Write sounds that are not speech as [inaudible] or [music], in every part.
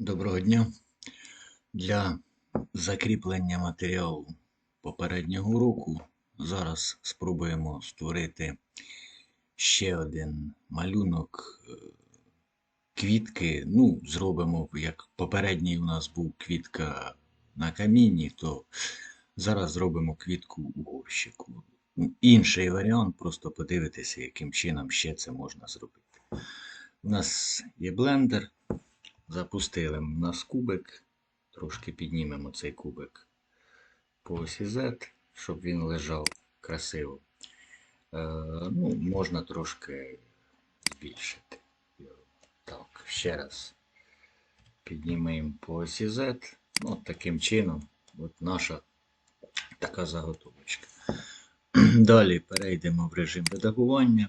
Доброго дня. Для закріплення матеріалу попереднього уроку зараз спробуємо створити ще один малюнок е, квітки. Ну, зробимо, як попередній у нас був квітка на камінні, то зараз зробимо квітку у горщику. Ну, Інший варіант, просто подивитися, яким чином ще це можна зробити. У нас є блендер. Запустили в нас кубик. Трошки піднімемо цей кубик по осі Z, щоб він лежав красиво. Е, ну, можна трошки збільшити. Так, ще раз піднімаємо по осі Z. Ну, таким чином, от наша така заготовочка. [clears throat] Далі перейдемо в режим редагування,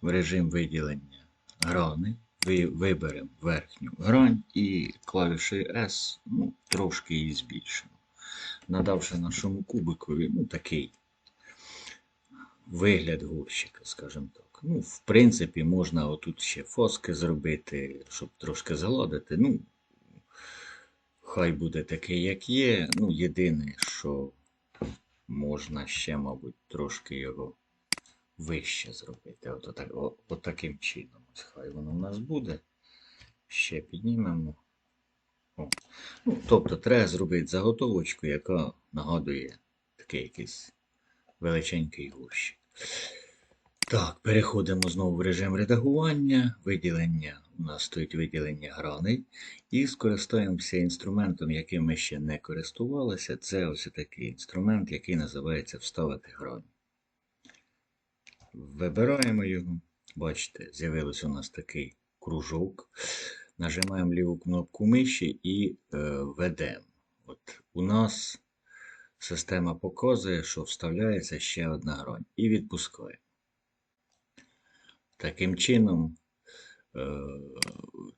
в режим виділення грани. Ви виберемо верхню грань і клавішею S ну, трошки її збільшимо. Надавши нашому кубикові ну, такий вигляд горщика, скажімо так. Ну, В принципі, можна отут ще фоски зробити, щоб трошки заладити. Ну, Хай буде такий, як є. Ну, єдине, що можна ще, мабуть, трошки його вище зробити. От, отак, о, от таким чином. Хай воно у нас буде. Ще піднімемо. О. Ну, тобто треба зробити заготовочку, яка нагадує такий якийсь величенький горщик. Так, переходимо знову в режим редагування, виділення. У нас стоїть виділення граней. І скористаємося інструментом, яким ми ще не користувалися. Це ось такий інструмент, який називається Вставити грані. Вибираємо його. Бачите, з'явився у нас такий кружок. Нажимаємо ліву кнопку миші і е, ведемо. От У нас система показує, що вставляється ще одна грань. І відпускаємо. Таким чином, е,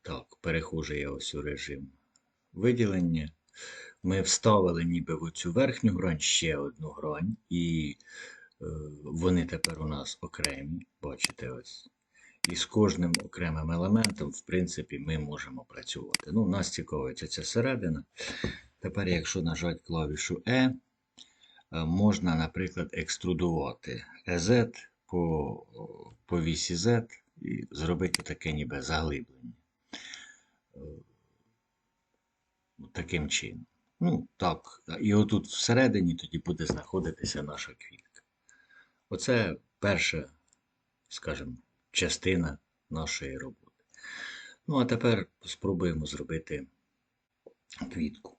так, перехожу я ось у режим виділення. Ми вставили ніби в цю верхню грань ще одну грань. і Вони тепер у нас окремі, бачите ось. І з кожним окремим елементом, в принципі, ми можемо працювати. Ну, Нас цікавиться ця середина. Тепер, якщо нажати клавішу E, можна, наприклад, екструдувати EZ по по вісі Z і зробити таке ніби заглиблення. Е, таким чином. Ну, так. І отут всередині тоді буде знаходитися наша квітка. Оце перша, скажімо, частина нашої роботи. Ну, а тепер спробуємо зробити квітку.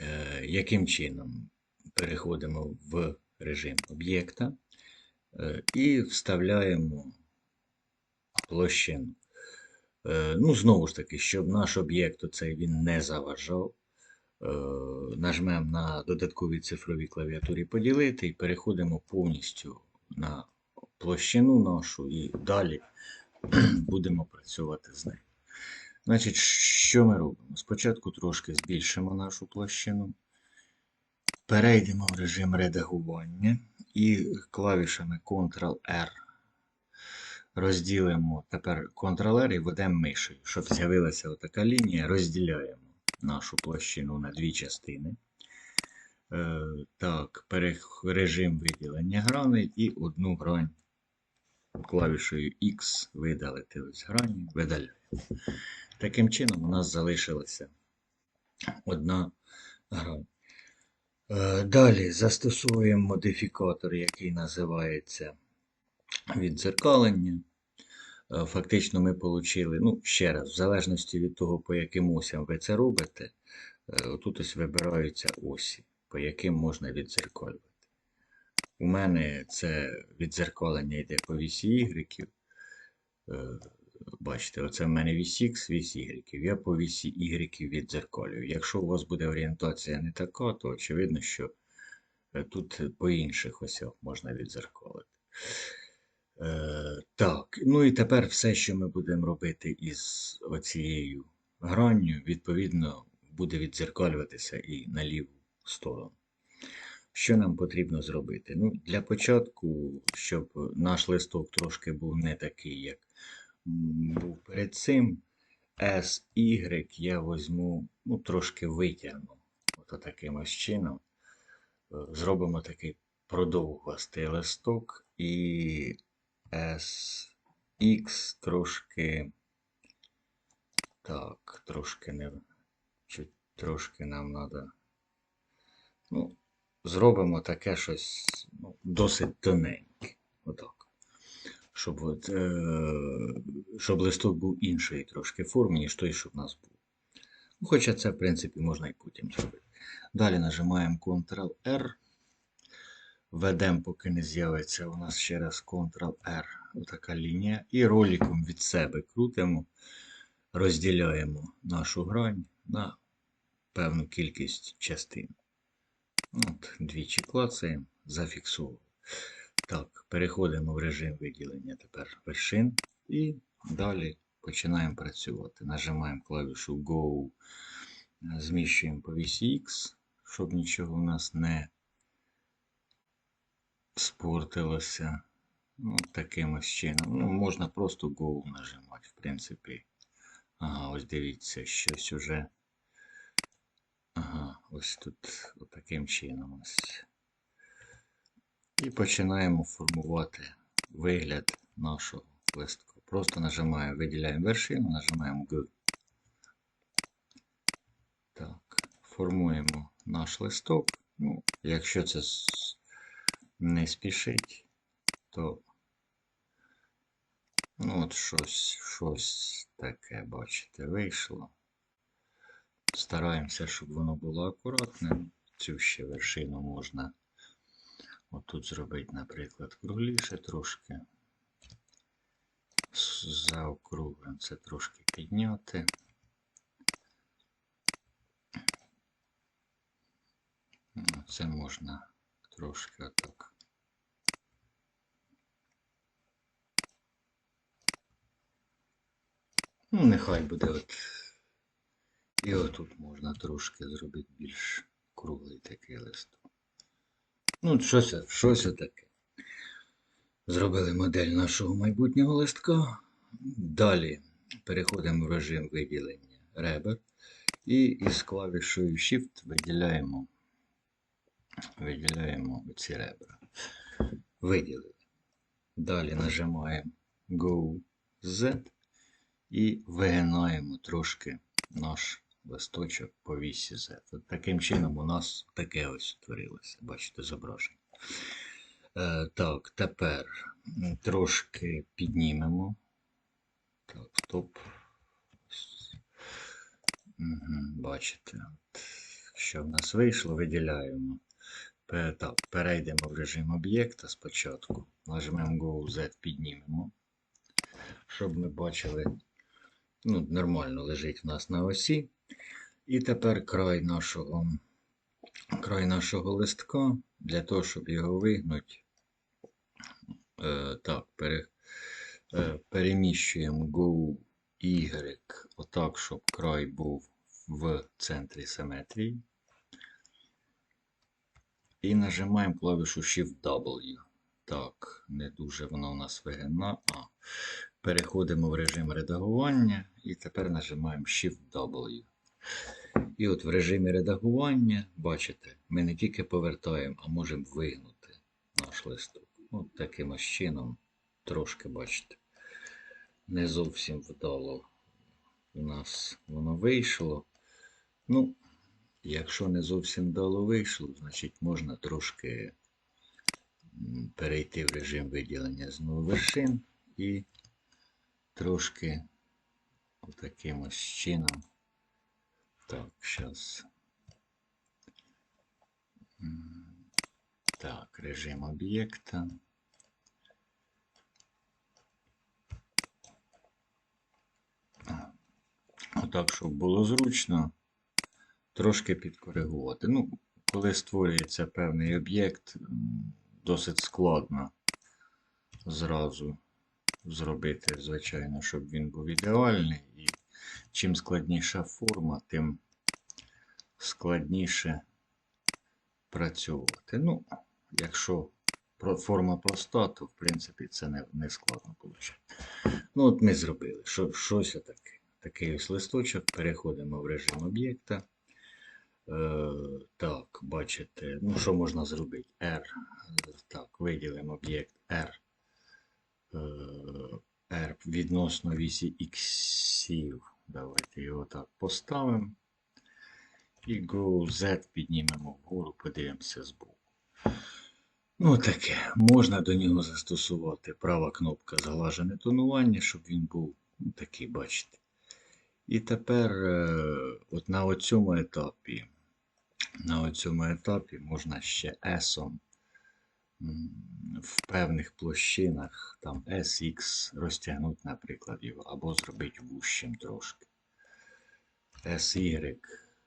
Е, Яким чином? Переходимо в режим об'єкта е, і вставляємо площину. Е, ну, знову ж таки, щоб наш об'єкт оцей він не заважав. Е, нажмемо на додатковій цифровій клавіатурі поділити і переходимо повністю на площину нашу і далі [clears throat] будемо працювати з нею. Значить, що ми робимо? Спочатку трошки збільшимо нашу площину, перейдемо в режим редагування і клавішами Ctrl-R розділимо тепер Ctrl-R і ведемо мишею, щоб з'явилася така лінія, розділяємо нашу площину на дві частини. Е, так, режим виділення граней і одну грань клавішою X видалити ось грані, видаляємо. Таким чином, у нас залишилася одна грань. Е, далі застосовуємо модифікатор, який називається віддзеркалення. Е, фактично ми отримали, ну, ще раз, в залежності від того, по яким осям ви це робите, е, тут ось вибираються осі, по яким можна віддзеркалювати. У мене це віддзеркалення йде по вісі Y. Е, бачите, оце в мене вісь X, вісь Y. Я по вісі Y віддзеркалюю. Якщо у вас буде орієнтація не така, то очевидно, що тут по інших осях можна віддзеркалити. Е, Так, ну і тепер все, що ми будемо робити із оцією гранню, відповідно, буде віддзеркалюватися і на ліву сторону. Що нам потрібно зробити? Ну, Для початку, щоб наш листок трошки був не такий, як був перед цим, SY я візьму, ну, трошки витягну. Ото таким ось чином. Е, Зробимо такий продовгостий листок і SX трошки. Так, трошки не. Чуть трошки нам треба. Ну, зробимо таке щось ну, досить тоненьке. Отак. Щоб, от, е, щоб листок був іншої трошки форми, ніж той, що в нас був. Хоча це, в принципі, можна і потім зробити. Далі нажимаємо Ctrl-R. Ведемо, поки не з'явиться у нас ще раз Ctrl-R. Отака лінія. І роликом від себе крутимо, розділяємо нашу грань на певну кількість частин. От, двічі клацаємо, зафіксували. Так, переходимо в режим виділення тепер вершин і далі починаємо працювати. Нажимаємо клавішу Go, зміщуємо по вісі X, щоб нічого у нас не спортилося. Ну, таким ось чином. Ну, можна просто Go нажимати, в принципі. Ага, ось дивіться, щось уже. Ага, ось тут отаким чином ось. І починаємо формувати вигляд нашого листка. Просто нажимаємо, виділяємо вершину, нажимаємо G. Так, формуємо наш листок. Ну, якщо це не спішить, то ну, от щось, щось таке, бачите, вийшло. Стараємося, щоб воно було акуратним. Цю ще вершину можна отут зробити, наприклад, кругліше трошки. Заокруглим це трошки підняти. Ну, Це можна трошки отак. Ну, нехай буде от. І отут можна трошки зробити більш круглий такий листок. Ну, щось, щось таке. Зробили модель нашого майбутнього листка. Далі переходимо в режим виділення ребер. І із клавішою Shift виділяємо, виділяємо ці ребра. Виділили. Далі нажимаємо Go Z і вигинаємо трошки наш листочок по вісі Z. От таким чином у нас таке ось утворилося. Бачите, зображення. Е, так, тепер трошки піднімемо. Так, стоп. Бачите, що в нас вийшло, виділяємо. Так, перейдемо в режим об'єкта спочатку. Нажмемо Go Z, піднімемо. Щоб ми бачили, ну, нормально лежить в нас на осі. І тепер край нашого, край нашого листка, для того, щоб його вигнути. Е, так, пере, е, переміщуємо Go Y отак, щоб край був в центрі симетрії. І нажимаємо клавішу Shift-W. Так, не дуже вона у нас вигина. А. Переходимо в режим редагування і тепер нажимаємо Shift-W. І от в режимі редагування, бачите, ми не тільки повертаємо, а можемо вигнути наш листок. От таким ось чином, трошки бачите, не зовсім вдало у нас воно вийшло. Ну, якщо не зовсім вдало вийшло, значить можна трошки перейти в режим виділення знову вершин і трошки таким ось чином. Так, зараз. Так, режим об'єкта. Отак, щоб було зручно, трошки підкоригувати. Ну, коли створюється певний об'єкт, досить складно зразу зробити, звичайно, щоб він був ідеальний. Чим складніша форма, тим складніше працювати. Ну, якщо форма проста, то в принципі це не, не складно виходить. Ну, от ми зробили. Що, щось таке. такий ось листочок. Переходимо в режим об'єкта. Е, так, бачите, ну що можна зробити? R. Так, виділимо об'єкт R. Е, R відносно вісі іксів. Давайте його так поставимо. І Go Z піднімемо вгору, подивимося збоку. Ну, таке. Можна до нього застосувати права кнопка зглажене тонування, щоб він був ну, такий, бачите. І тепер, е, от на цьому етапі, на цьому етапі можна ще S в певних площинах, там SX розтягнути, наприклад, його, або зробити вущим трошки. SY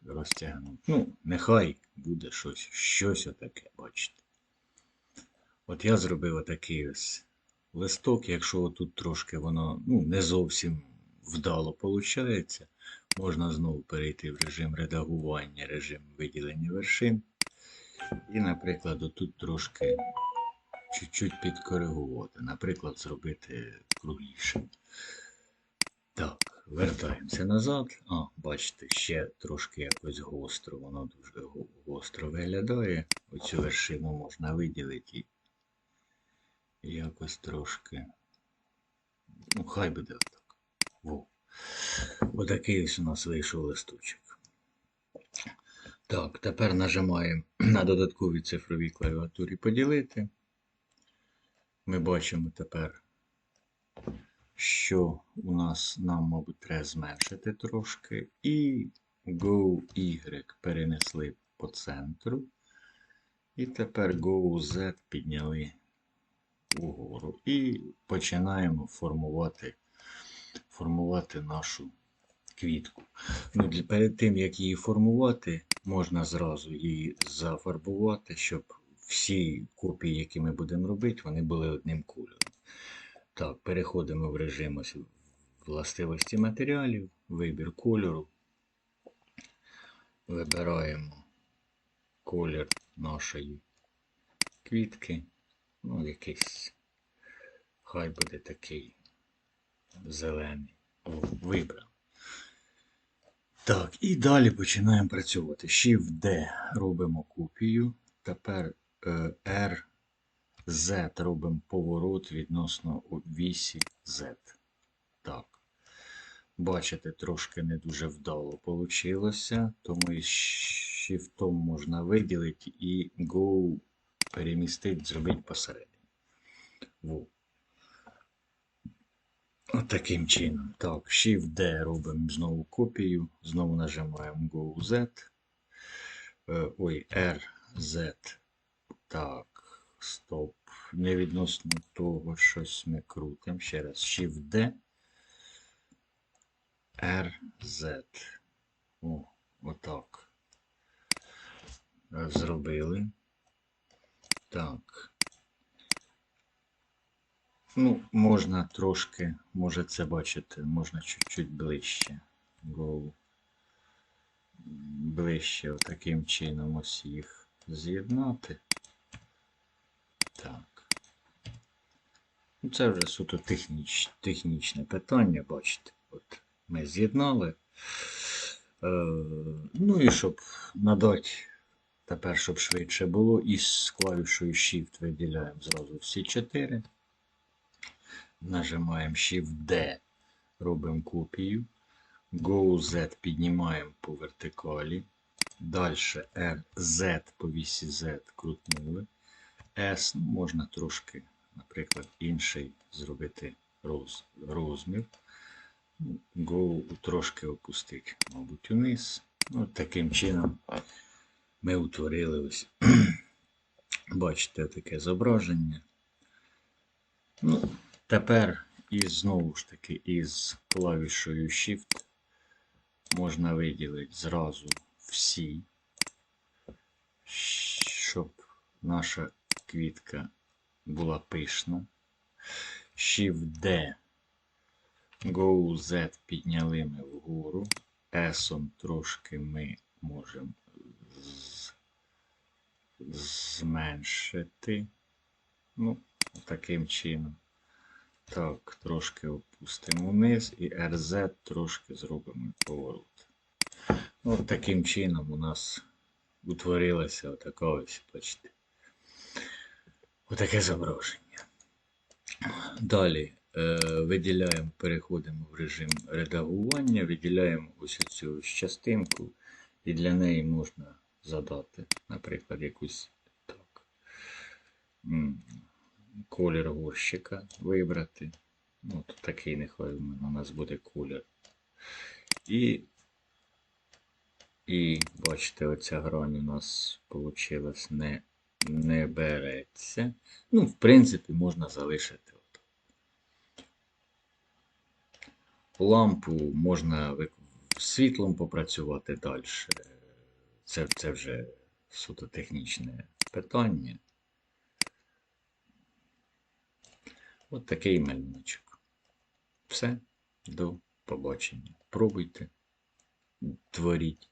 розтягнути. Ну, нехай буде щось, щось отаке, бачите. От я зробив отакий ось листок, якщо тут трошки воно ну, не зовсім вдало виходить, можна знову перейти в режим редагування, режим виділення вершин. І, наприклад, тут трошки чуть-чуть підкоригувати. Наприклад, зробити кругліше. Так, вертаємося назад. А, бачите, ще трошки якось гостро, воно дуже гостро виглядає. Оцю вершину можна виділити і якось трошки. Ну, хай буде отак. Во. Отакий ось у нас вийшов листочок. Так, тепер нажимаємо на додатковій цифровій клавіатурі поділити. Ми бачимо тепер, що у нас нам, мабуть, треба зменшити трошки. І Go Y перенесли по центру. І тепер Go Z підняли угору. І починаємо формувати формувати нашу квітку. Ну, Перед тим, як її формувати, можна зразу її зафарбувати, щоб всі копії, які ми будемо робити, вони були одним кольором. Так, переходимо в режим ось властивості матеріалів, вибір кольору. Вибираємо колір нашої квітки. Ну, якийсь хай буде такий зелений. Вибрав. Так, і далі починаємо працювати. Shift-D робимо копію. Тепер е, R, Z робимо поворот відносно вісі Z. Так. Бачите, трошки не дуже вдало вийшло, тому із Shift можна виділити і Go перемістити, зробити посередині. Во. От таким чином. Так, Shift-D робимо знову копію. Знову нажимаємо Go Z. Е, ой, R, Z. Так, стоп. Не відносно того, щось ми крутимо. Ще раз Shift-D. R, Z. О, отак. Зробили. Так. Ну, можна трошки, може це бачити, можна чуть-чуть ближче. Go. Ближче таким чином ось їх з'єднати. Так. Ну, це вже суто техніч, технічне питання, бачите. От Ми з'єднали. Е, Ну і щоб надати, тепер, щоб швидше було, із клавішою Shift виділяємо зразу всі чотири. Нажимаємо Shift-D, робимо копію. Go-Z піднімаємо по вертикалі. Далі R-Z по вісі Z крутнули. S можна трошки, наприклад, інший зробити роз, розмір. Go трошки опустити, мабуть, униз. Ну, Таким чином ми утворили ось. [clears throat] Бачите, таке зображення. Ну, Тепер і знову ж таки із клавішою Shift можна виділити зразу всі, щоб наша квітка була пишна. Shift-D, Go Z підняли ми вгору. S трошки ми можемо зменшити. Ну, таким чином. Так, трошки опустимо вниз і RZ трошки зробимо поворот. Ну, таким чином у нас утворилося отака ось, бачите. Отаке зображення. Далі е, виділяємо, переходимо в режим редагування, виділяємо ось цю частинку, і для неї можна задати, наприклад, якусь так, колір горщика вибрати. Ну, то такий нехай у мене у нас буде колір. І, і бачите, оця грань у нас вийшла не, не береться. Ну, в принципі, можна залишити. Лампу можна світлом попрацювати далі. Це, це вже суто технічне питання. От такий малюночок. Все, до побачення. Пробуйте, творіть.